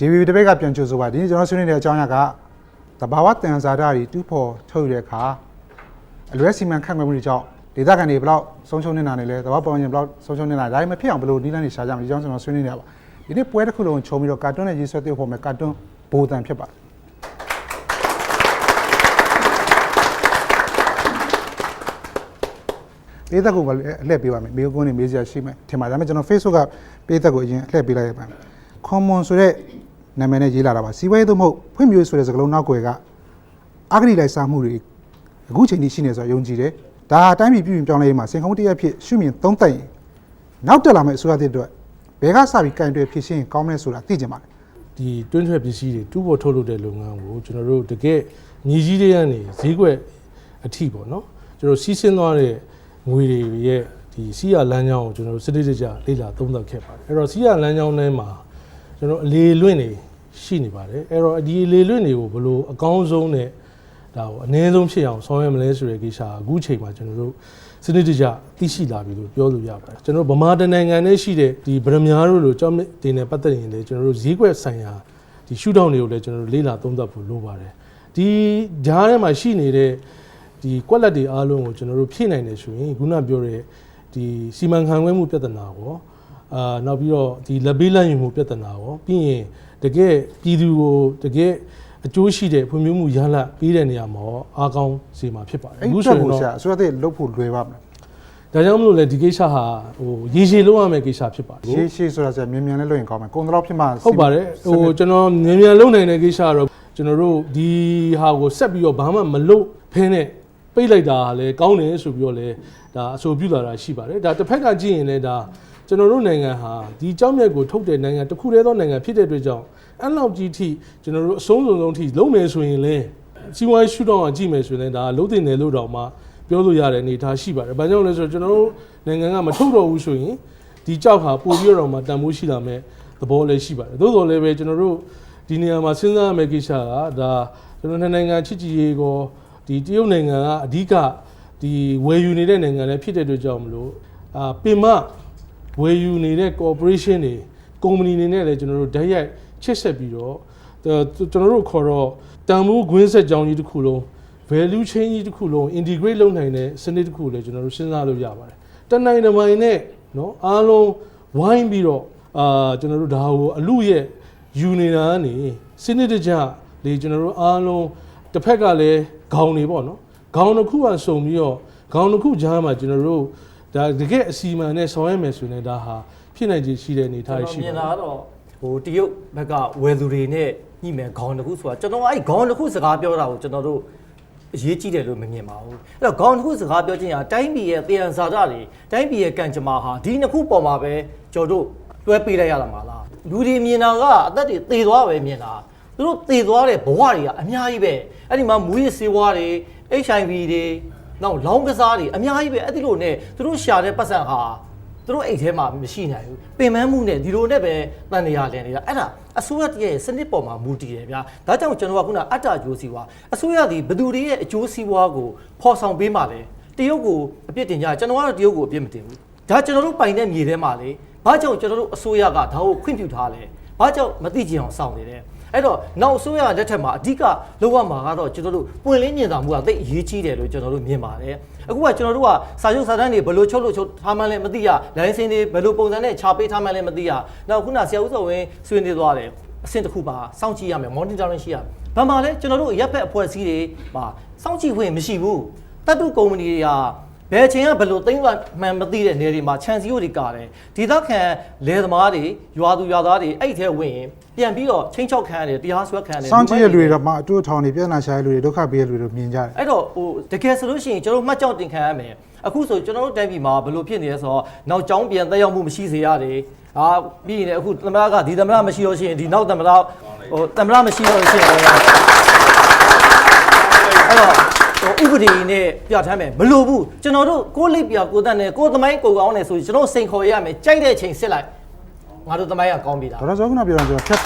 DVB တပိတ်ကပြန်ကြိုဆိုပါဒီနေ့ကျွန်တော်ဆွေးနွေးတဲ့အကြောင်းအရာကတဘာဝတန်စာဓာတ်တွေတူးဖော်ထုတ်ယူတဲ့အခါအလွဲစီမံခန့်ခွဲမှုတွေကြောင့်ဒေသခံတွေဘယ်လောက်ဆုံးရှုံးနေတာနေလဲတဘာဝပတ်ဝန်းကျင်ဘယ်လောက်ဆုံးရှုံးနေတာလဲဒါပေမဲ့ဖြစ်အောင်ဘယ်လိုနည်းလမ်းတွေရှာကြမလဲဒီကြောင်းကျွန်တော်ဆွေးနွေးနေတာပါဒီနေ့ပွဲတစ်ခုလုံးခြုံပြီးတော့ကာတွန်းနဲ့ရေးဆွဲ tiêu ဖို့မယ်ကာတွန်းဘိုတန်ဖြစ်ပါတယ်ပေးသက်ကိုပဲအလှည့်ပေးပါမယ်မေကွန်းနေမေးစရာရှိမယ်ထင်ပါတယ်ဒါပေမဲ့ကျွန်တော် Facebook ကပေးသက်ကိုအရင်အလှည့်ပေးလိုက်ရပါမယ် common ဆိုတဲ့ နာမည်နဲ့ရေးလာတာပါစီးပွားရေးသို့မဟုတ်ဖွံ့ဖြိုးရေးဆိုတဲ့စကားလုံးနောက်ွယ်ကအဂတိလိုက်စားမှုတွေအခုချိန်ထိရှိနေဆိုတော့ယုံကြည်တယ်ဒါအတိုင်းပြည်ပြည်ပြောင်းလဲရေးမှာစင်ခုံးတရားဖြစ်ရှုမြင်သုံးသပ်ရင်နောက်တက်လာမယ့်အစိုးရတဲ့အတွက်ဘယ်ကစပြီးကင်တွယ်ဖြစ်ရှင်းကောင်းမလဲဆိုတာသိကြပါတယ်ဒီတွင်းထွက်ပစ္စည်းတွေတူးပေါ်ထုတ်လုပ်တဲ့လုပ်ငန်းကိုကျွန်တော်တို့တကယ်ညီကြီးတွေကနေဈေးကွက်အထိပေါ့နော်ကျွန်တော်စီးဆင်းသွားတဲ့ငွေတွေရဲ့ဒီစီးရလမ်းကြောင်းကိုကျွန်တော်တို့စနစ်တကျလေ့လာသုံးသပ်ခဲ့ပါတယ်အဲ့တော့စီးရလမ်းကြောင်းထဲမှာကျွန်တော်အလေလွင့်တွေ ရှိနေပါတယ်အဲ့တော့ဒီအလေလွင့်တွေကိုဘယ်လိုအကောင်းဆုံးနဲ့ဒါကိုအနည်းဆုံးဖြစ်အောင်ဆောင်ရွက်မလဲဆိုတဲ့ကိစ္စကအခုချိန်မှာကျွန်တော်တို့စနစ်တကျသိရှိလာပြီလို့ပြောလို့ရပါတယ်ကျွန်တော်တို့ဗမာတိုင်းနိုင်ငံနဲ့ရှိတဲ့ဒီဗရမ ्या တို့လိုကြောင်းတင်နဲ့ပတ်သက်ရင်လည်းကျွန်တော်တို့ဈေးကွက်ဆိုင်ရာဒီရှုထောင့်တွေကိုလည်းကျွန်တော်တို့လေ့လာသုံးသပ်ဖို့လိုပါတယ်ဒီဂျားထဲမှာရှိနေတဲ့ဒီကွက်လက်တွေအားလုံးကိုကျွန်တော်တို့ဖြည့်နိုင်တယ်ဆိုရင်ခုနပြောတဲ့ဒီစီမံခန့်ခွဲမှုပြဿနာကို အာနောက်ပြီးတော့ဒီလက်ပေးလက်ယူမှုပြဿနာကိုပြီးရင်တကယ်ပြည်သူကိုတကယ်အကျိုးရှိတဲ့ဖွံ့ဖြိုးမှုရလဒ်ပေးတဲ့နေရာမှာရောအားကောင်းစေမှာဖြစ်ပါတယ်အဲ့ဒီအတွက်ကိုဆရာအစိုးရတဲ့လုပ်ဖို့လွယ်ပါမလားဒါကြောင့်မလို့လေဒီကိစ္စဟာဟိုရေရှည်လုံးရမယ့်ကိစ္စဖြစ်ပါတယ်ရှေးရှေးဆိုတာဆရာမြန်မြန်လေးလုပ်ရင်ကောင်းမယ်ကုန်တော့ဖြစ်မှဟုတ်ပါတယ်ဟိုကျွန်တော်မြန်မြန်လုံနိုင်တဲ့ကိစ္စကတော့ကျွန်တော်တို့ဒီဟာကိုဆက်ပြီးတော့ဘာမှမလုပ်ဖင်းနဲ့ ပိတ်လိုက်တာကလည်းကောင်းတယ်ဆိုပြီးတော့လည်းဒါအဆိုပြုလာတာရှိပါတယ်ဒါတစ်ဖက်ကကြည့်ရင်လည်းဒါကျွန်တော်တို့နိုင်ငံဟာဒီကြောင်းမြတ်ကိုထုတ်တဲ့နိုင်ငံတစ်ခုတည်းသောနိုင်ငံဖြစ်တဲ့အတွက်ကြောင့်အဲ့လောက်ကြီးထိကျွန်တော်တို့အဆုံးစုံဆုံးထိလုံးမယ်ဆိုရင်လည်းစီးပွားရေးရှုထောင့်ကကြည့်မယ်ဆိုရင်လည်းဒါလုံးတင်တယ်လို့တော့မှပြောလို့ရတဲ့အနေအထားရှိပါတယ်။ဘာကြောင့်လဲဆိုတော့ကျွန်တော်တို့နိုင်ငံကမထုတ်တော့ဘူးဆိုရင်ဒီကြောက်ဟာပို့ပြီးတော့မှတန်ဖိုးရှိလာမယ်သဘောလည်းရှိပါတယ်။သို့တော်လည်းပဲကျွန်တော်တို့ဒီနေရာမှာစဉ်းစားရမယ့်ကိစ္စကဒါကျွန်တော်နှစ်နိုင်ငံချစ်ကြည်ရေးကို ဒီတရုတ်နိုင်ငံကအဓိကဒီဝယ်ယူနေတဲ့နိုင်ငံလည်းဖြစ်တဲ့အတွက်ကြောင့်မလို့အာပင်မဝယ်ယူနေတဲ့ corporation တွေ company တွေနဲ့လည်းကျွန်တော်တို့ဓာတ်ရိုက်ချစ်ဆက်ပြီးတော့ကျွန်တော်တို့ခေါ်တော့တန်ဖိုးခွင်းဆက်ကြောင်းကြီးတစ်ခုလုံး value chain ကြီးတစ်ခုလုံး integrate လုပ်နိုင်တဲ့စနစ်တစ်ခုကိုလည်းကျွန်တော်တို့စဉ်းစားလို့ရပါတယ်တနိုင်တစ်မိုင်နဲ့เนาะအားလုံးဝိုင်းပြီးတော့အာကျွန်တော်တို့ဒါကိုအလူရဲ့ယူနေတာကနေစနစ်တကျလေကျွန်တော်တို့အားလုံးတစ်ဖက်ကလည်း ခေါင်းနေပေါ့နော်ခေါင်းတစ်ခုကစုံပြီးတော့ခေါင်းတစ်ခုကြားမှာကျွန်တော်တို့ဒါတကယ်အစီအမံနဲ့ဆောင်ရွက်မယ်ဆိုရင်ဒါဟာဖြစ်နိုင်ခြေရှိတဲ့အနေအထားရှိမြင်ပါတာတယ်ကတော့ဟိုတရုတ်ဘက်ကဝယ်သူတွေနဲ့ညှိမယ်ခေါင်းတစ်ခုဆိုတာကျွန်တော်အဲ့ခေါင်းတစ်ခုစကားပြောတာကိုကျွန်တော်တို့အရေးကြီးတယ်လို့မမြင်ပါဘူးအဲ့တော့ခေါင်းတစ်ခုစကားပြောခြင်းဟာတိုင်းပြည်ရဲ့တရားစာဒတွေတိုင်းပြည်ရဲ့ကံကြမ္မာဟာဒီနှစ်ခုပေါ်မှာပဲကျွန်တော်တို့တွဲပေးလိုက်ရတာမလားလူတွေမြင်တာကအသက်တွေသေသွားပဲမြင်တာ သူတို့သေသွားတဲ့ဘဝတွေကအများကြီးပဲအဲ့ဒီမှာမူရစ်ဆေးဝါးတွေ HIV တွေနောက်လောင်းကစားတွေအများကြီးပဲအဲ့ဒီလိုနဲ့သူတို့ရှာတဲ့ပတ်စံဟာသူတို့အိတ်ထဲမှာမရှိနိုင်ဘူးပင်ပန်းမှုနဲ့ဒီလိုနဲ့ပဲတန်နေရလည်နေတာအဲ့ဒါအစိုးရတရဲ့စနစ်ပေါ်မှာမူတည်တယ်ဗျာဒါကြောင့်ကျွန်တော်ကခုနအတ္တအကျိုးစီးပွားအစိုးရဒီဘသူတွေရဲ့အကျိုးစီးပွားကိုဖော်ဆောင်ပေးမှလဲတရုတ်ကိုအပြစ်တင်ကြကျွန်တော်ကတော့တရုတ်ကိုအပြစ်မတင်ဘူးဒါကျွန်တော်တို့ပိုင်တဲ့မြေထဲမှာလေဘာကြောင့်ကျွန်တော်တို့အစိုးရကဒါကိုခွင့်ပြုထားလဲဘာကြောင့်မသိကြအောင်စောင့်နေတယ် အဲ့တော့နောက်အစိုးရလက်ထက်မှာအဓိကလောက်ရမှာကတော့ကျွန်တော်တို့ပွင့်လင်းမြင်သာမှုကသိအရေးကြီးတယ်လို့ကျွန်တော်တို့မြင်ပါတယ်အခုကကျွန်တော်တို့ကစာချုပ်စာတမ်းတွေဘယ်လိုချုပ်လို့ချုပ်ထားမှန်းလဲမသိရလိုင်စင်တွေဘယ်လိုပုံစံနဲ့ခြာပေးထားမှန်းလဲမသိရနောက်ခုနဆရာဦးစောဝင်းဆွေးနွေးသွားတယ်အဆင့်တစ်ခုပါစောင့်ကြည့်ရမယ် monitoring ရှိရဘာမှလဲကျွန်တော်တို့ရပ်ဖက်အဖွဲ့အစည်းတွေပါစောင့်ကြည့်ခွင့်မရှိဘူးတတ်တုကုမ္ပဏီတွေက ဘယ်ချိန်ကဘယ်လိုသိမ်းသွားမှန်မသိတဲ့နေရာတွေမှာခြံစည်းရိုးတွေကာတယ်ဒေသခံလယ်သမားတွေရွာသူရွာသားတွေအဲ့ထဲဝင်ရင်ပြန်ပြီးတော့ချင်းချောက်ခံရတယ်တရားစွဲခံရတယ်စောင့်ကြည့်ရလူတွေကမှအတူထောင်နေပြဿနာရှာရလူတွေဒုက္ခပေးရလူတွေမြင်ကြတယ်အဲ့တော့ဟိုတကယ်ဆိုလို့ရှိရင်ကျွန်တော်တို့မှတ်ကြောက်တင်ခံရမယ်အခုဆိုကျွန်တော်တို့တိုင်းပြည်မှာဘယ်လိုဖြစ်နေလဲဆိုတော့နောက်ကျောင်းပြန်တက်ရောက်မှုမရှိစေရတယ်ဟာပြီးရင်လည်းအခုသမရကဒီသမရမရှိလို့ရှိရင်ဒီနောက်သမရဟိုသမရမရှိလို့ရှိရင်လ ည်းအဲ့တော့ဟိုဥပဒေနဲ့ပြဋ္ဌာန်းမယ်မလိုဘူးကျွန်တော်တို့ကိုလိပ်ပြကိုတတ်နဲ့ကိုသမိုင်းကိုကောင်းနေဆိုရင်ကျွန်တော်စိန်ခေါ်ရရမယ်ကြိုက်တဲ့အချိန်စစ်လိုက်ငါတို့သမိုင်းကကောင်းပြီလားဒေါက်တာဇောကနာပြောတာကျွန်တော်ဖြတ်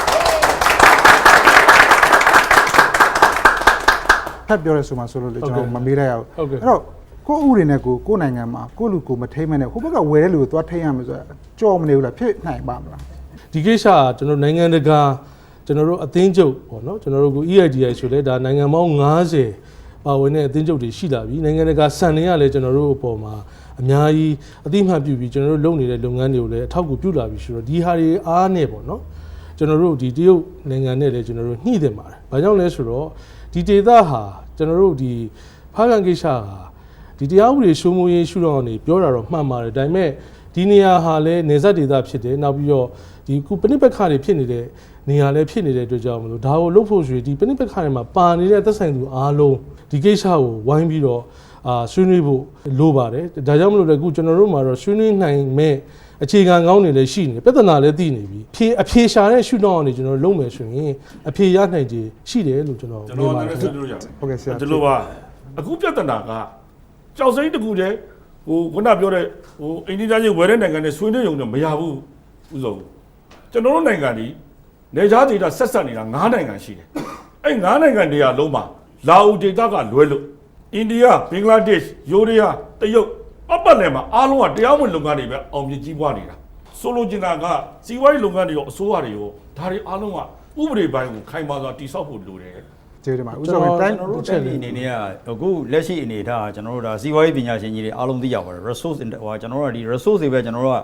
ဖတ်ပြောရဲဆိုမှဆိုလို့လေကျွန်တော်မမေးလိုက်ရဘူးဟုတ်ကဲ့အဲ့တော့ကိုယ့်ဥတွေနဲ့ကိုကိုယ့်နိုင်ငံမှာကိုယ့်လူကိုမထိမ့်မနဲ့ဟိုဘက်ကဝယ်တဲ့လူကိုသွားထိမ့်ရမယ်ဆိုတာကြော်မနေဘူးလားဖြစ်နိုင်ပါမလားဒီကိစ္စကကျွန်တော်နိုင်ငံတကာကျွန်တော်တို့အသင်းချုပ်ပေါ့နော်ကျွန်တော်တို့က EIDI ဆိုလဲဒါနိုင်ငံပေါင်း90 ပါဝင်တဲ့အသင်းချုပ်တွေရှိလာပြီနိုင်ငံတကာစံတွေကလည်းကျွန်တော်တို့အပေါ်မှာအများကြီးအသိမှတ်ပြုပြီးကျွန်တော်တို့လုပ်နေတဲ့လုပ်ငန်းတွေကိုလည်းအထောက်အကူပြုလာပြီဆိုတော့ဒီဟာတွေအားနဲ့ပေါ့နော်ကျွန်တော်တို့ဒီတရုတ်နိုင်ငံနဲ့လည်းကျွန်တော်တို့ညှိတယ်ပါတယ်။ဘာကြောင့်လဲဆိုတော့ဒီဒေသဟာကျွန်တော်တို့ဒီဖားကန်ကိစ္စဟာဒီတရားဥပဒေစိုးမိုးရေးရှုထောင့်ကနေပြောတာတော့မှန်ပါတယ်ဒါပေမဲ့ဒီနေရာဟာလည်းနေဆက်ဒေသဖြစ်တယ်နောက်ပြီးတော့ဒီခုပဏိပက္ခတွေဖြစ်နေတဲ့ နေရာလည်းဖြစ်နေတဲ့အတွက်ကြောင့်မလို့ဒါကိုလုပ်ဖို့ဆိုရင်ဒီပဏိပက္ခတွေမှာပါနေတဲ့သက်ဆိုင်သူအားလုံးဒီကိစ္စကိုဝိုင်းပြီးတော့အာဆွေးနွေးဖို့လိုပါတယ်ဒါကြောင့်မလို့လည်းအခုကျွန်တော်တို့မှာတော့ဆွေးနွေးနိုင်မဲ့အခြေခံကောင်းတွေလည်းရှိနေတယ်ပြဿနာလည်းသိနေပြီဖြေအဖြေရှာတဲ့ရှုထောင့်ကနေကျွန်တော်တို့လုပ်မယ်ဆိုရင်အဖြေရနိုင်ခြေရှိတယ်လို့ကျွန်တော်ကျွန်တော်မြင်လည်းပါတယ်ဆွေးနွေးလို့ရတယ်ဟုတ်ကဲ့ဆရာဒီလိုပါအခုပြဿနာကကြောက်စိမ့်တစ်ခုတည်းဟိုခုနပြောတဲ့ဟိုအိန္ဒိယကြီးဝယ်တဲ့နိုင်ငံနဲ့ဆွေးနွေးရုံနဲ့မရဘူးဥဆုံးကျွန်တော်တို့နိုင်ငံဒီ နေခြားဒေတာဆက်ဆက်နေတာ၅နိုင်ငံရှိတယ်အဲ့၅နိုင်ငံတွေကလုံးမှာလာအိုဒေတာကလွဲလို့အိန္ဒိယဘင်္ဂလားဒေ့ရှ်ယိုးရီးယားတရုတ်ပတ်ပတ်လည်မှာအားလုံးကတရားဝင်လုပ်ငန်းတွေပဲအောင်မြင်ကြီးပွားနေတာဆိုလိုချင်တာကစီးပွားရေးလုပ်ငန်းတွေရောအစိုးရတွေရောဒါတွေအားလုံးကဥပဒေပိုင်းကိုခိုင်မာစွာတည်ဆောက်ဖို့လိုတယ်ကျေးဇူးတင်ပါတယ်ဦးစောဝင်တိုင်းကျွန်တော်တို့တိုင်းပြည်အနေနဲ့ကအခုလက်ရှိအနေအထားကကျွန်တော်တို့ဒါစီးပွားရေးပညာရှင်ကြီးတွေအားလုံးသိကြပါတယ် resource ဟိုကျွန်တော်တို့ကဒီ resource တွေပဲကျွန်တော်တို့က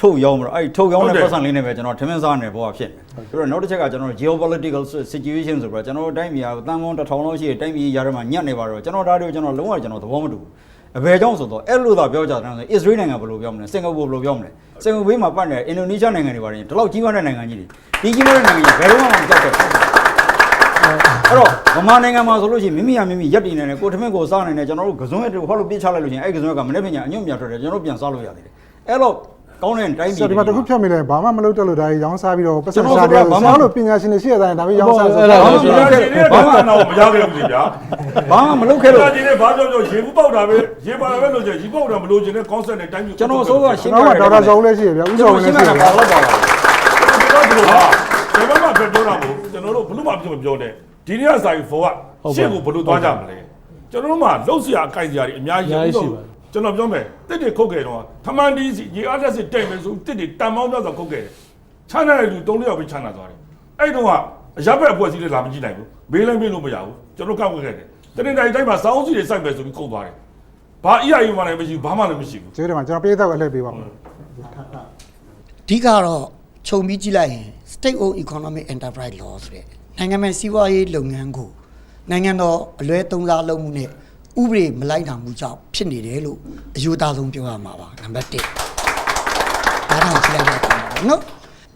ထုတ်ရောင်းမှာအဲ့ထုတ်ရောင်းတဲ့ပတ်စံလေးနဲ့ပဲကျွန်တော်ထမင်းစားနေဘောကဖြစ်နေပြီးတော့နောက်တစ်ချက်ကကျွန်တော်တို့ geopolitical situation ဆိုတော့ကျွန်တော်တို့တိုင်းပြည်ကတန်ပေါင်းတစ်ထောင်လောက်ရှိတဲ့တိုင်းပြည်ရတဲ့မှာညက်နေပါတော့ကျွန်တော်ဒါတွေကိုကျွန်တော်လုံးဝကျွန်တော်သဘောမတူဘူးအဘယ်ကြောင့်ဆိုတော့အဲ့လိုသာပြောကြတယ်ဆိုအစ္စရေးနိုင်ငံဘယ်လိုပြောမလဲစင်ကာပူဘယ်လိုပြောမလဲစင်ကာပူမှာပတ်နေအင်ဒိုနီးရှားနိုင်ငံတွေပါတယ်ဒီလောက်ကြီးမားတဲ့နိုင်ငံကြီးတွေဒီကြီးမားတဲ့နိုင်ငံကြီးဘယ်တော့မှမကြောက်တဲ့အဲ့တော့ဗမာနိုင်ငံမှာဆိုလို့ရှိရင်မိမိဟာမိမိရက်တည်နေတယ်ကိုထမင်းကိုစားနေတယ်ကျွန်တော်တို့ကစုံရက်တွေဟောလို့ပြစ်ချလိုက်လို့ရှိရင်အဲ့ကစုံရက်ကမနေ့ပညာအညွန့်မြတ်ထွက်တယ်ကျွန်တော်တို့ပြန်စားလို့ရသေးတယ်အဲ့တော့ ကောင်းတဲ့တိုင်းဆပြည်ရာဒီမှာတစ်ခုဖြတ်မိလဲဘာမှမလုပ်တတ်လို့ဒါကြီးရောင်းစားပြီးတော့ပတ်စံကျွန်တော်စားတယ်ဘာမှဆရာတို့ပညာရှင်တွေရှိရတဲ့ဒါပြီးရောင်းစားဆိုအဲ့တော့ဒါဘာဆိုမှမလုပ်ခဲ့ဘူးဘာမှအနာမရခဲ့ဘူးကြာဘာမှမလုပ်ခဲ့လို့ဒါကြီးနဲ့ဘာပြောပြောရေဘူးပေါက်တာပဲရေပါပဲလို့ကျရေပေါက်တာမလို့ကျင်တဲ့ concept နဲ့တိုင်းပြည်ကျွန်တော်အစိုးရရှင်းကျွန်တော်ကဒေါက်တာဇော်ဦးလည်းရှိရဗျဦးကျွန်စောတော်ဝင်ရှလည်းင်းရှိတာရပါတော့ပါလားကျွန်တော်တို့ဟာဘယ်မှာပြောတာမို့ကျွန်တော်တို့ဘလို့မှပြောမပြောနဲ့ဒီနေ့ကစာရီဖော်ကရှင့်ကိုဘလို့သွားကြမလဲကျွန်တော်တို့မှလှုပ်ရှားအကြိုက်စရာတွေအများကြီး ကျွန်တော်ပြောမယ်တစ်တွေခုတ်ခဲ့တော့ထမန်ဒီစီရေအားတက်စစ်တိတ်မယ်ဆိုတစ်တွေတန်မောင်းတော့ဆိုခုတ်ခဲ့တယ်ချမ်းသာတဲ့လူ၃လျောက်ပဲချမ်းသာသွားတယ်အဲ့တော့ကအရပ်ဘက်အဖွဲ့အစည်းတွေလာမကြည့်နိုင်ဘူးမေးလည်းမေးလို့မရဘူးကျွန်တော်ကောက်ွက်ခဲ့တယ်တနေ့တိုင်းတိုင်းမှာစောင်းစီတွေစိုက်မယ်ဆိုပြီးခုတ်သွားတယ်ဘာ EIU မှလည်းမရှိဘူးဘာမှလည်းမရှိဘူးကျေးဇူးတင်ပါကျွန်တော်ပေးသက်ကိုအလှည့်ပေးပါမယ်အဓိကတော့ခြုံပြီးကြည့်လိုက်ရင် state owned economic enterprise law ဆိုတဲ့နိုင်ငံမဲ့စီးပွားရေးလုပ်ငန်းကိုနိုင်ငံတော်အလွဲသုံးစားလုပ်မှုနဲ့ ဥပဒေမလိုက်နာမှုကြောင့်ဖြစ်နေတယ်လို့အယူသားဆုံးပြောရမှာပါနံပါတ်1ဒါတော့ကြည့်လိုက်ရအောင်နော်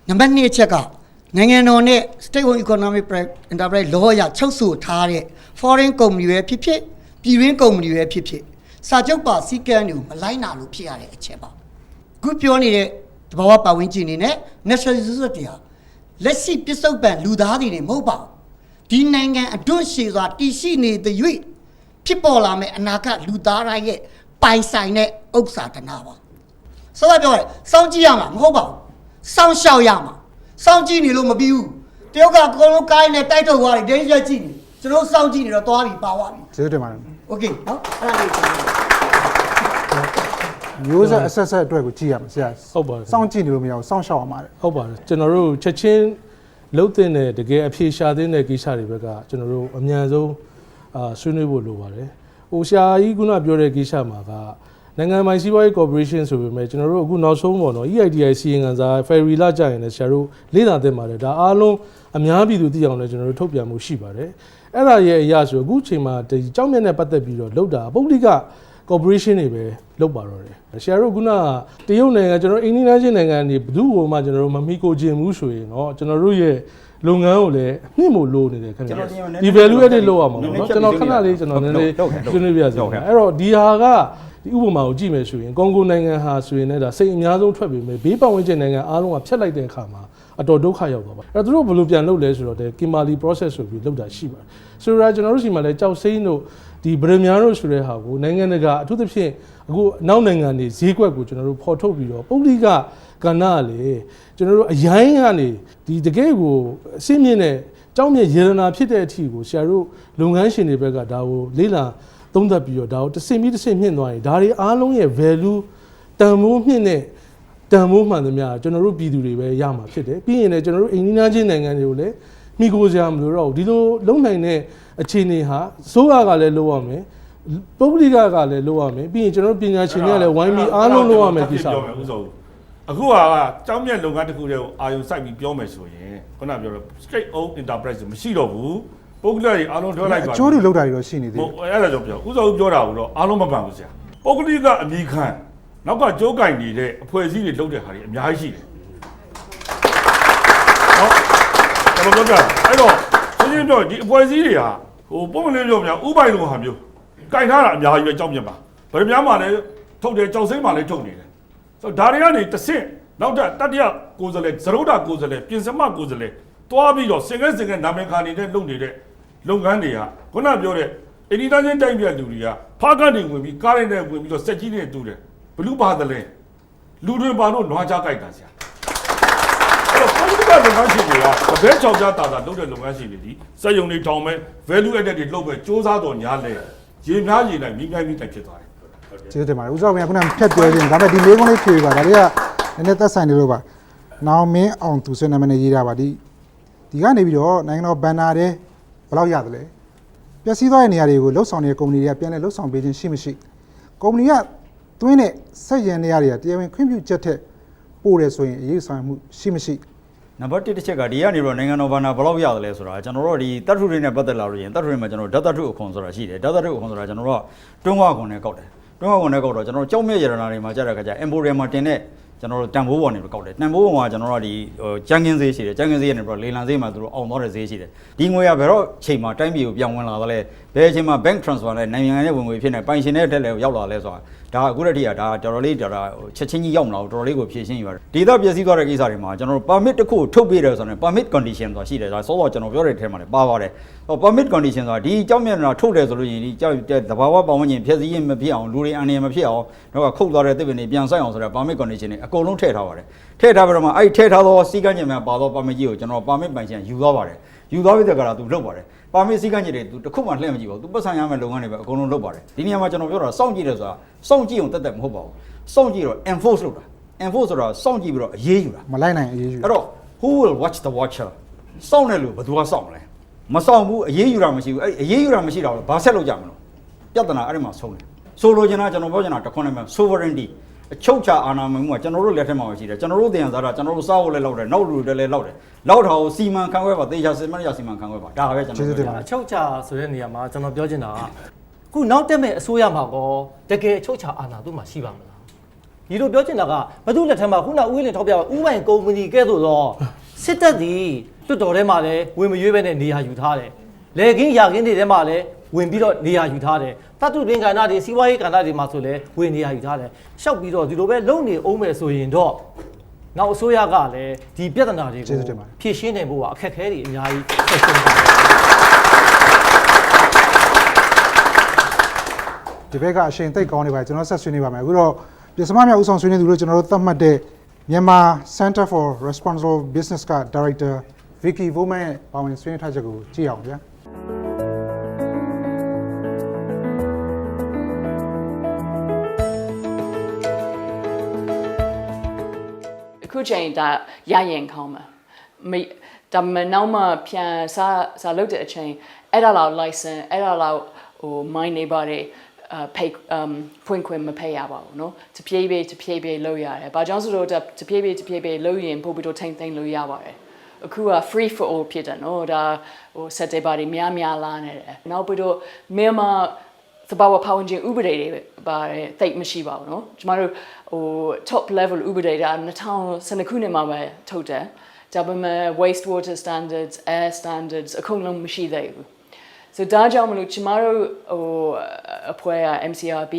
နံပါတ်2အချက်ကနိုင်ငံတော်နဲ့ state owned economic enterprise law အရချုပ်ဆိုထားတဲ့ foreign company ပဲဖြစ်ဖြစ်ပြည်တွင်းကုမ္ပဏီပဲဖြစ်ဖြစ်စာချုပ်ပါစည်းကမ်းတွေကိုမလိုက်နာလို့ဖြစ်ရတဲ့အချက်ပါခုပြောနေတဲ့တဘာဝပတ်ဝန်းကျင်နေနဲ့ national resource တွေဟာလက်ရှိပစ္စုပန်လူသားတွေနေမဟုတ်ပါဘူးဒီနိုင်ငံအတွန့်ရှည်စွာတည်ရှိနေတဲ့၍ ဖြစ်ပေါ်လာမယ့်အနာဂတ်လူသားတိုင်းရဲ့ပိုင်ဆိုင်တဲ့ဥစ္စာတနာပါဆိုတော့ပြောရဲစောင့်ကြည့်ရမှာမဟုတ်ပါဘူးစောင့်ရှောက်ရမှာစောင့်ကြည့်နေလို့မပြီးဘူးတယောက်ကအကုန်လုံးကိုင်းနဲ့တိုက်ထုတ်သွားတယ်ဒိန်းရက်ကြည့်နေကျွန်တော်စောင့်ကြည့်နေတော့သွားပြီပါသွားပြီ ကျေးဇူးတင်ပါတယ် โอเคနော်အဲ့ဒါလေးကျွန်တော် မျိုးဆက်အဆက်ဆက်အတွက်ကိုကြည့်ရမှာဆရာ ဟုတ်ပါတယ် စောင့်ကြည့်နေလို့မရဘူးစောင့်ရှောက်ရမှာတဲ့ ဟုတ်ပါတယ်ကျွန်တော်တို့ချက်ချင်းလှုပ်တဲ့တကယ်အဖြေရှာတဲ့ကိစ္စတွေဘက်ကကျွန်တော်တို့အမြန်ဆုံး အာဆွေးနွေးဖို့လိုပါတယ်ဟိုရှာကြီးခုနပြောတဲ့ကိစ္စမှာကနိုင်ငံပိုင်စီးပွားရေးကော်ပိုရေးရှင်းဆိုပေမဲ့ကျွန်တော်တို့အခုနောက်ဆုံးပေါ့နော် EITI စီရင်ခံစာ Ferry လာကြရင်လည်းဆရာတို့လေ့လာသင့်ပါတယ်ဒါအားလုံးအများပြည်သူသိအောင်လည်းကျွန်တော်တို့ထုတ်ပြန်မှုရှိပါတယ်အဲ့ဒါရဲ့အရာဆိုအခုချိန်မှာဒီကြောက်မြတ်နဲ့ပတ်သက်ပြီးတော့လောက်တာပုဂ္ဂလိက corporation တွေပဲလုပ်ပါတော့တယ်။ဆရာတို့ခုနကတရုတ်နိုင်ငံကျွန်တော်အိန္ဒိယချင်းနိုင်ငံတွေဘယ်သူ့ကိုမှကျွန်တော်တို့မမီကိုခြင်းဘူးဆိုရင်เนาะကျွန်တော်တို့ရဲ့လုပ်ငန်းကိုလည်းအမြင့်မို့လိုနေတယ်ခင်ဗျာဒီ value added လောက်ရမှာပေါ့เนาะကျွန်တော်ခဏလေးကျွန်တော်နည်းနည်းဆွေးနွေးပြရစီ။အဲ့တော့ဒီဟာကဒီဥပမာကိုကြည့်မယ်ဆိုရင်ကွန်ဂိုနိုင်ငံဟာဆိုရင်လည်းဒါစိတ်အများဆုံးထွက်ပြီးမယ်ဘေးပတ်ဝန်းကျင်နိုင်ငံအားလုံးကဖျက်လိုက်တဲ့အခါမှာအတော်ဒုက္ခရောက်သွားပါအဲ့တော့သူတို့ဘယ်လိုပြန်လုပ်လဲဆိုတော့ကင်မာလီ process ဆိုပြီးလုပ်တာရှိပါတယ်ဆိုတော့ကျွန်တော်တို့ရှိမှလည်းကြောက်စိမ့်တို့ ဒီဗရမ ्या တို့ဆိုတဲ့ဟာကိုနိုင်ငံတကာအထူးသဖြင့်အခုနောက်နိုင်ငံတွေဈေးကွက်ကိုကျွန်တော်တို့ဖော်ထုတ်ပြီးတော့ပုဂ္ဂလိကကဏ္ဍကလေကျွန်တော်တို့အရိုင်းကနေဒီတကယ့်ကိုအစိမ့်မြင့်တဲ့ကြောင်းမြင့်ယေရနာဖြစ်တဲ့အထီကိုဆရာတို့လုပ်ငန်းရှင်တွေဘက်ကဒါကိုလေးလာသုံးသပ်ပြီးတော့ဒါကိုတစ်စင်ပြီးတစ်စင်မြင့်သွားရင်ဒါတွေအားလုံးရဲ့ value တန်ဖိုးမြင့်တဲ့တန်ဖိုးမှန်သမျှကျွန်တော်တို့ပြည်သူတွေပဲရမှာဖြစ်တယ်ပြီးရင်လည်းကျွန်တော်တို့အိန္ဒိယချင်းနိုင်ငံတွေကိုလည်း မိကိုစရာမလိုတော့ဘူးဒီလိုလုံနိုင်တဲ့အခြေအနေဟာစိုးရကလည်းလုပ်ရမယ်ပုဂ္ဂလိကကလည်းလုပ်ရမယ်ပြီးရင်ကျွန်တော်တို့ပညာရှင်တွေကလည်းဝိုင်းပြီးအားလုံးလုပ်ရမယ်ကိစ္စပြောပါမယ်ဥစ္စာကိုအခုကကြောင်းမြတ်လုပ်ငန်းတစ်ခုတည်းကိုအာယုံစိုက်ပြီးပြောမယ်ဆိုရင်ခုနပြောတော့ state owned enterprise မရှိတော့ဘူးပုဂ္ဂလိကတွေအားလုံးထွဲလိုက်ပါအကျိုးတွေလောက်တာတွေတော့ရှိနေသေးဟိုတယ်အဲ့ဒါကြောင့်ပြောဥစ္စာကိုပြောတာကိုတော့အားလုံးမပန်ဘူးဆရာပုဂ္ဂလိကအမိခံနောက်ကကြိုးကင်နေတဲ့အဖွဲ့အစည်းတွေလုပ်တဲ့ဟာတွေအများကြီးရှိတယ်နော် ကျွန်တော်ပြောတာအဲ့တော့ရှင်းရှင်းပြောဒီအဖွဲ့အစည်းတွေဟာဟိုပုံမှန်လေးပြောများဥပိုင်လိုဟာမျိုးကင်ထားတာအများကြီးပဲကြောက်မြတ်ပါဗရမများမှလည်းထုတ်တယ်ကြောက်စိမ့်မှလည်းထုတ်နေတယ်ဆိုတော့ဒါတွေကနေတစ်ဆင့်နောက်ထပ်တတိယကိုယ်စားလှယ်သရုပ်တာကိုယ်စားလှယ်ပြင်စမကိုယ်စားလှယ်တွားပြီးတော့စင်ကဲစင်ကဲနာမည်ခံနေတဲ့လုပ်နေတဲ့လုပ်ငန်းတွေကခုနပြောတဲ့အိန္ဒိယချင်းတိုင်းပြည်လူတွေကဖားကနေဝင်ပြီးကားရင်းနဲ့ဝင်ပြီးတော့စက်ကြီးတွေတူတယ်ဘလူးပါတယ်လဲလူတွေပါတော့နွားချကြိုက်တာဆရာအဲ့တော့ပုဂ္ဂလိ ကလုပ်ငန်းရှင်တွေကဘယ်ချောက်ကြတာတာလုပ်တဲ့လုပ်ငန်းရှင်တွေဒီစက်ယုံတွေထောင်မဲ့ value added တွေလုပ်ပဲစ조사တော့ညာလဲရေများရေနိုင်မိခိုင်းမိတိုင်းဖြစ်သွားတယ်ကျေးဇူးတင်ပါတယ်ဦးစောခင်ကခုနဖြတ်ပြောခြင်းဒါပေမဲ့ဒီလေးကုန်းလေးဖြေပါဒါတွေကနည်းနည်းသက်ဆိုင်နေလို့ပါနောင်မင်းအောင်သူဆွေးနွေးမနေရေးတာပါဒီဒီကနေပြီးတော့နိုင်ငံတော်ဘန်နာတဲ့ဘယ်လောက်ရတယ်လဲပျက်စီးသွားတဲ့နေရာတွေကိုလှုပ်ဆောင်နေတဲ့ကုမ္ပဏီတွေကပြန်လဲလှုပ်ဆောင်ပေးခြင်းရှိမရှိကုမ္ပဏီကသွင်းတဲ့စက်ရန်နေရာတွေကတရားဝင်ခွင့်ပြုချက်ထက်ပို့တယ်ဆိုရင်အရေးဆောင်မှုရှိမရှိ နံပါတ်1တစ်ချက်ကဒီကနေတော့နိုင်ငံတော်ဘာနာဘယ်လောက်ရတယ်လဲဆိုတာကျွန်တော်တို့ဒီတပ်ထုတွေနဲ့ပတ်သက်လာလို့ရင်တပ်ထုတွေမှာကျွန်တော်တို့ဓာတ်သထုအခွန်ဆိုတာရှိတယ်ဓာတ်သထုအခွန်ဆိုတာကျွန်တော်တို့ကတွန်းဝအခွန်နဲ့ကောက်တယ်တွန်းဝအခွန်နဲ့ကောက်တော့ကျွန်တော်တို့ကြောက်မြရတနာတွေမှာကြားတဲ့အခါကျ Emporium မှာတင်တဲ့ကျွန်တော်တို့တန်ဖိုးပေါ်နေပြီးကောက်တယ်တန်ဖိုးပေါ်မှာကျွန်တော်တို့ကဒီဟိုကြမ်းကင်းဈေးရှိတယ်ကြမ်းကင်းဈေးကနေပြီးတော့လေလံဈေးမှာသူတို့အောင်သွားတဲ့ဈေးရှိတယ်ဒီငွေကဘယ်တော့ချိန်မှာတိုင်းပြည်ကိုပြောင်းဝင်လာသလဲဘယ်အချိန်မှာ bank transfer နဲ့နိုင်ငံရဲ့ဝင်ငွေဖြစ်နေပိုင်ရှင်တဲ့တက်လဲရောက်လာလဲဆိုတာဒါအခုတည်းကဒါတော်တော်လေးဒါချက်ချင်းကြီးရောက်မလာဘူးတော်တော်လေးကိုဖြည့်ရှင်းယူပါတယ်ဒေသပျက်စီးသွားတဲ့ကိစ္စတွေမှာကျွန်တော်တို့ permit တစ်ခုထုတ်ပေးတယ်ဆိုတော့ permit condition ဆိုတာရှိတယ်ဒါစောစောကျွန်တော်ပြောတဲ့အထဲမှာလည်းပါပါတယ်ဟို permit condition ဆိုတာဒီကြောက်မြတ်နာထုတ်တယ်ဆိုလို့ရှိရင်ဒီကြောက်တဲ့သဘာဝပတ်ဝန်းကျင်ဖြည့်စည်းရင်မဖြစ်အောင်လူတွေအန္တရာယ်မဖြစ်အောင်တော့ခုတ်သွားတဲ့သစ်ပင်တွေပြန်ဆိုင်အောင်ဆိုတော့ permit condition တွေအကုန်လုံးထည့်ထားပါတယ်ထည့်ထားပြီးတော့မှအဲ့ထည့်ထားသောစီကံညင်များပါသော permit ကြီးကိုကျွန်တော် permit ပိုင်ရှင်ယူသွားပါတယ် ယူသွားပြီးတဲ့ကရာသူလုပ်ပါတယ်ပါမစ်စည်းကမ်းချက်တွေသူတစ်ခုမှလှည့်မကြည့်ပါဘူးသူပတ်ဆိုင်ရမယ့်လုပ်ငန်းတွေပဲအကုန်လုံးလုပ်ပါတယ်ဒီနေရာမှာကျွန်တော်ပြောတာစောင့်ကြည့်တယ်ဆိုတာစောင့်ကြည့်အောင်တက်တက်မဟုတ်ပါဘူးစောင့်ကြည့်တော့ enforce လုပ်တာ enforce ဆိုတာစောင့်ကြည့်ပြီးတော့အရေးယူတာမလိုက်နိုင်အရေးယူအဲ့တော့ who will watch the watcher စောင့်တယ်လို့ဘယ်သူကစောင့်မလဲမစောင့်ဘူးအရေးယူတာမရှိဘူးအဲ့အရေးယူတာမရှိတာတော့ဘာဆက်လုပ်ကြမလို့ပြဿနာအဲ့ဒီမှာဆုံးတယ်ဆိုလိုချင်တာကျွန်တော်ပြောချင်တာတစ်ခွန်းနဲ့မှ sovereignty အချုပ်ချာအာဏာမမှုကကျွန်တော်တို့လက်ထက်မှာရှိတယ်ကျွန်တော်တို့တင်စားတာကျွန်တော်တို့စားဖို့လည်းလောက်တယ်နောက်လူတွေလည်းလောက်တယ်လောက်တာကိုစီမံခန့်ခွဲပါတေချာစီမံရစီမံခန့်ခွဲပါဒါပဲကျွန်တော်ပြောချင်တာအချုပ်ချာဆိုတဲ့နေရာမှာကျွန်တော်ပြောချင်တာကခုနောက်တက်မဲ့အစိုးရမှာကောတကယ်အချုပ်ချာအာဏာသူ့မှာရှိပါမလားဒီလိုပြောချင်တာကဘသူလက်ထက်မှာခုနဦးလင်းထောက်ပြဥပိုင်ကုမ္ပဏီကဲ့သို့သောစစ်တပ်သည်တွတ်တော်ထဲမှာလည်းဝင်မရွေးပဲနဲ့နေရာယူထားတယ်လေကင်းရာကင်းတွေထဲမှာလည်း ဝင်ပြီးတော့နေရာယူထားတယ်တတုတွင်ကဏ္ဍတွေစီးပွားရေးကဏ္ဍတွေမှာဆိုလည်းဝင်နေရာယူထားတယ်ရှောက်ပြီးတော့ဒီလိုပဲလုံနေအောင်မယ်ဆိုရင်တော့နောက်အစိုးရကလည်းဒီပြဿနာတွေကိုကျေးဇူးတင်ပါတယ်ဖြည့်ရှင်းနိုင်ဖို့ကအခက်အခဲတွေအများကြီးဆက်ရှင်းပါတယ်ဒီဘက်ကအရှင်သိတ်ကောင်းနေပါကျွန်တော်ဆက်ဆွေးနေပါမယ်အခုတော့ပြစမမြောက်ဦးဆောင်ဆွေးနွေးသူတို့ကျွန်တော်တို့သတ်မှတ်တဲ့မြန်မာ Center for Responsible Business က Director Vicky Woman ရဲ့ပါဝင်ဆွေးနွေးထားချက်ကိုကြည့်အောင်ဗျာ အခုချိန်ဒါရရင်ခေါင်းမှာမိဒါမနောက်မှပြန်စားစားလုပ်တဲ့အချိန်အဲ့ဒါလောက် license အဲ့ဒါလောက်ဟို mine နေပါတယ်အဖိတ် um ဖွင့်ခွင့်မဖိတ်ရပါဘူးเนาะတပြေးပြေးတပြေးပြေးလုပ်ရတယ်။ဘာကြောင့်ဆိုတော့တပြေးပြေးတပြေးပြေးလုပ်ရင်ပို့ပြီးတော့ထိမ့်သိမ့်လို့ရပါတယ်။အခုက free for all ဖြစ်တယ်เนาะဒါဟို set တွေပါတယ်များများလာနေတယ်။နောက်ပြီးတော့မြန်မာ သဘာဝပတ်ဝန်းကျင်ဥပဒေတွေပါတယ်တိတ်မရှိပါဘူးเนาะကျမတို့ဟို top level ဥပဒေဒါ2012ခုနှစ်မှာပဲထုတ်တယ်ဒါပေမဲ့ waste water standards air standards အကုန်လုံးမရှိသေးဘူး so ဒါကြောင့်မလို့ကျမတို့ဟိုအဖွဲ့က MCRB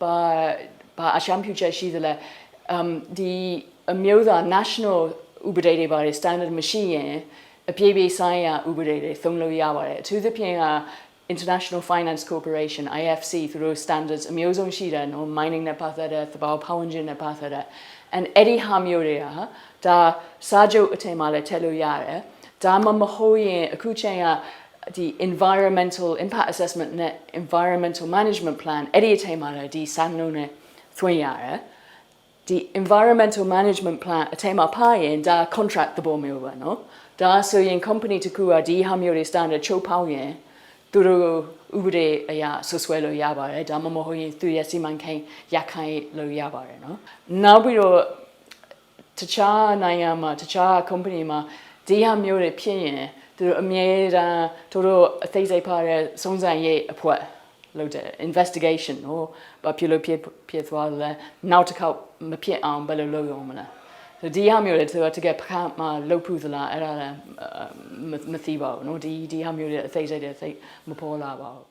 ဘာဘာအရှမ်းဖြူချက်ရှိသလဲ um ဒီအမျိုးသား national ဥပဒေတွေပါတယ် standard မရှိရင်အပြေးပြေးဆိုင်ရာဥပဒေတွေသုံးလို့ရပါတယ်အထူးသဖြင့်က International Finance Corporation, IFC, through standards amyozo shida no mining na pathara thabao pawanjin na pathara and edi hamyorea da sajo atemale telu yare da mamahoye akuchaya the environmental impact assessment environmental management plan edi atemale di sanone thwiyare the environmental management plan atema payen da contract the bomilwa no da so yin company to kua di hamyore standard chopao yen သူတို့ဥပဒေအရဆွဆွဲလို့ရပါတယ်ဒါမှမဟုတ်ရင်သူရဲ့စီမံကိန်းရခိုင်လို့ရပါတယ်နော်နောက်ပြီးတော့တခြားနိုင်ငံမှာတခြား company မှာဒီဟာမျိုးတွေဖြစ်ရင်သူတို့အမြဲတမ်းသူတို့အသိစိတ်ပါတဲ့စုံစမ်းရေးအဖွဲ့လုပ်တယ် investigation ဟိုဘာဖြစ်လို့ဖြစ်ဖြစ်သွားလဲနောက်တစ်ခေါက်မဖြစ်အောင်ဘယ်လိုလုပ်ရမလဲ ဒီဟာမျိုးတွေသူကတကယ်ဖခါမှလုပ်ဖို့သလားအဲ့ဒါလည်းမမသိပါဘူးနော်ဒီဒီဟာမျိုးတွေအသေးစိတ်တွေသိမပေါ်လာပါဘူး